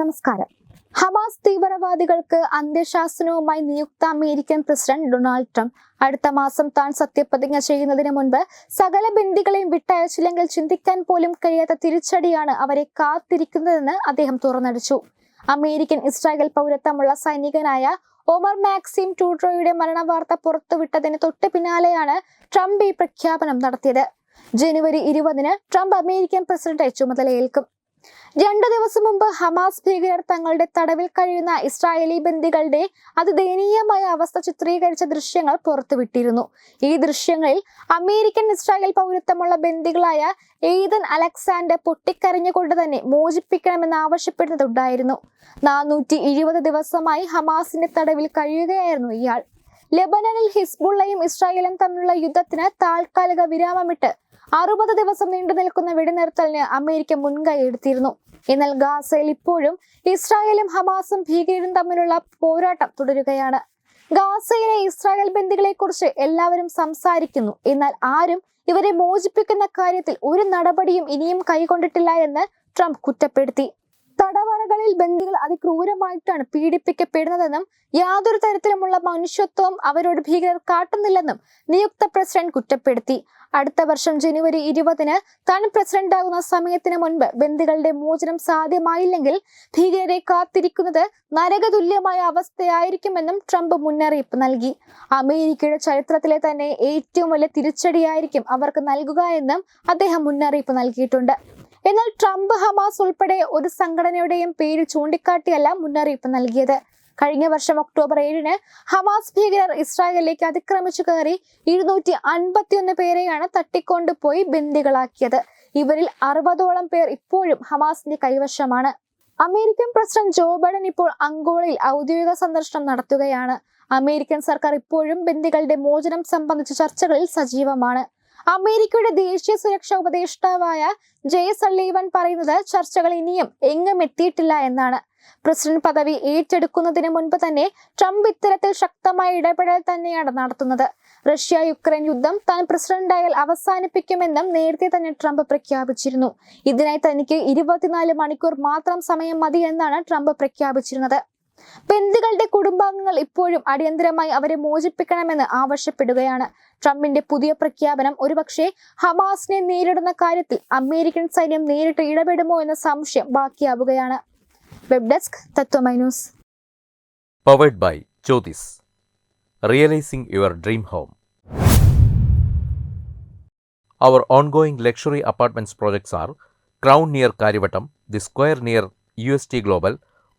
നമസ്കാരം. ഹമാസ് തീവ്രവാദികൾക്ക് അന്ത്യശാസനവുമായി നിയുക്ത American president Donald Trump അടുത്ത മാസം താൻ സത്യപ്രതിജ്ഞ ചെയ്യുന്നതിന് മുൻപ് സകല ബന്ദികളെയും വിട്ടയച്ചില്ലെങ്കിൽ ചിന്തിക്കാൻ പോലും കഴിയാത്ത തിരിച്ചടിയാണ് അവരെ കാത്തിരിക്കുന്നതെന്ന് അദ്ദേഹം തുറന്നടിച്ചു. അമേരിക്കൻ ഇസ്രായേൽ പൗരത്വമുള്ള സൈനികനായ ഒമർ മാക്സിം ടൂട്രോയുടെ മരണവാർത്ത പുറത്തുവിട്ടതിന് തൊട്ട് പിന്നാലെയാണ് ട്രംപ് ഈ പ്രഖ്യാപനം നടത്തിയത്. ജനുവരി ഇരുപതിന് ട്രംപ് അമേരിക്കൻ പ്രസിഡന്റായി ചുമതലയേൽക്കും. രണ്ടു ദിവസം മുമ്പ് ഹമാസ് ഭീകരർ തങ്ങളുടെ തടവിൽ കഴിയുന്ന ഇസ്രായേലി ബന്ദികളുടെ അതിദയനീയമായ അവസ്ഥ ചിത്രീകരിച്ച ദൃശ്യങ്ങൾ പുറത്തുവിട്ടിരുന്നു. ഈ ദൃശ്യങ്ങളിൽ അമേരിക്കൻ ഇസ്രായേൽ പൗരത്വമുള്ള ബന്ദികളായ എയ്തൻ അലക്സാണ്ടർ പൊട്ടിക്കരഞ്ഞുകൊണ്ട് തന്നെ മോചിപ്പിക്കണമെന്ന് ആവശ്യപ്പെടുന്നതുണ്ടായിരുന്നു. നാനൂറ്റി ഇരുപത് ദിവസമായി ഹമാസിന്റെ തടവിൽ കഴിയുകയായിരുന്നു ഇയാൾ. ലെബനനിൽ ഹിസ്ബുള്ളയും ഇസ്രായേലും തമ്മിലുള്ള യുദ്ധത്തിന് താൽക്കാലിക വിരാമമിട്ട് അറുപത് ദിവസം നീണ്ടു നിൽക്കുന്ന വെടിനിർത്തലിന് അമേരിക്ക മുൻകൈ എടുത്തിരുന്നു. എന്നാൽ ഗാസയിൽ ഇപ്പോഴും ഇസ്രായേലും ഹമാസും ഭീകരരും തമ്മിലുള്ള പോരാട്ടം തുടരുകയാണ്. ഗാസയിലെ ഇസ്രായേൽ ബന്ദികളെ കുറിച്ച് എല്ലാവരും സംസാരിക്കുന്നു. എന്നാൽ ആരും ഇവരെ മോചിപ്പിക്കുന്ന കാര്യത്തിൽ ഒരു നടപടിയും ഇനിയും കൈകൊണ്ടിട്ടില്ല എന്ന് ട്രംപ് കുറ്റപ്പെടുത്തി. തടവറകളിൽ ബന്ദികൾ അതിക്രൂരമായിട്ടാണ് പീഡിപ്പിക്കപ്പെടുന്നതെന്നും യാതൊരു തരത്തിലുമുള്ള മനുഷ്യത്വം അവരോട് ഭീകരർ കാട്ടുന്നില്ലെന്നും നിയുക്ത പ്രസിഡന്റ് കുറ്റപ്പെടുത്തി. അടുത്ത വർഷം ജനുവരി ഇരുപതിന് താൻ പ്രസിഡന്റാകുന്ന സമയത്തിന് മുൻപ് ബന്ദികളുടെ മോചനം സാധ്യമായില്ലെങ്കിൽ ഭീകരരെ കാത്തിരിക്കുന്നത് നരകതുല്യമായ അവസ്ഥയായിരിക്കുമെന്നും ട്രംപ് മുന്നറിയിപ്പ് നൽകി. അമേരിക്കയുടെ ചരിത്രത്തിലെ തന്നെ ഏറ്റവും വലിയ തിരിച്ചടിയായിരിക്കും അവർക്ക് നൽകുക എന്നും അദ്ദേഹം മുന്നറിയിപ്പ് നൽകിയിട്ടുണ്ട്. എന്നാൽ ട്രംപ് ഹമാസ് ഉൾപ്പെടെ ഒരു സംഘടനയുടെയും പേര് ചൂണ്ടിക്കാട്ടിയല്ല മുന്നറിയിപ്പ് നൽകിയത്. കഴിഞ്ഞ വർഷം ഒക്ടോബർ ഏഴിന് ഹമാസ് ഭീകരർ ഇസ്രായേലിലേക്ക് അതിക്രമിച്ചു കയറി ഇരുന്നൂറ്റി അൻപത്തിയൊന്ന് പേരെയാണ് തട്ടിക്കൊണ്ടുപോയി ബന്ദികളാക്കിയത്. ഇവരിൽ അറുപതോളം പേർ ഇപ്പോഴും ഹമാസിന്റെ കൈവശമാണ്. അമേരിക്കൻ പ്രസിഡന്റ് ജോ ബൈഡൻ ഇപ്പോൾ അങ്കോളയിൽ ഔദ്യോഗിക സന്ദർശനം നടത്തുകയാണ്. അമേരിക്കൻ സർക്കാർ ഇപ്പോഴും ബന്ദികളുടെ മോചനം സംബന്ധിച്ച ചർച്ചകളിൽ സജീവമാണ്. അമേരിക്കയുടെ ദേശീയ സുരക്ഷാ ഉപദേഷ്ടാവായ ജയ സള്ളീവൻ പറയുന്നത് ചർച്ചകൾ ഇനിയും എങ്ങും എത്തിയിട്ടില്ല എന്നാണ്. പ്രസിഡന്റ് പദവി ഏറ്റെടുക്കുന്നതിന് മുൻപ് തന്നെ ട്രംപ് ഇത്തരത്തിൽ ശക്തമായ ഇടപെടൽ തന്നെയാണ് നടത്തുന്നത്. റഷ്യ യുക്രൈൻ യുദ്ധം താൻ പ്രസിഡന്റായാൽ അവസാനിപ്പിക്കുമെന്നും നേരത്തെ തന്നെ ട്രംപ് പ്രഖ്യാപിച്ചിരുന്നു. ഇതിനായി തനിക്ക് ഇരുപത്തിനാല് മണിക്കൂർ മാത്രം സമയം മതി എന്നാണ് ട്രംപ് പ്രഖ്യാപിച്ചിരുന്നത്. ബന്ദികളുടെ കുടുംബാംഗങ്ങൾ ഇപ്പോഴും അടിയന്തരമായി അവരെ മോചിപ്പിക്കണമെന്ന് ആവശ്യപ്പെടുകയാണ്. ട്രംപിന്റെ പുതിയ പ്രഖ്യാപനം ഒരുപക്ഷെ ഹമാസിനെ നേരിടുന്ന കാര്യത്തിൽ അമേരിക്കൻ സൈന്യം നേരിട്ട് ഇടപെടുമോ എന്ന സംശയം ബാക്കിയാവുകയാണ്. Web desk Tatwamayi News powered by Jyothis realising your dream home our ongoing luxury apartments projects are crown near Karyavattom the square near U S T Crown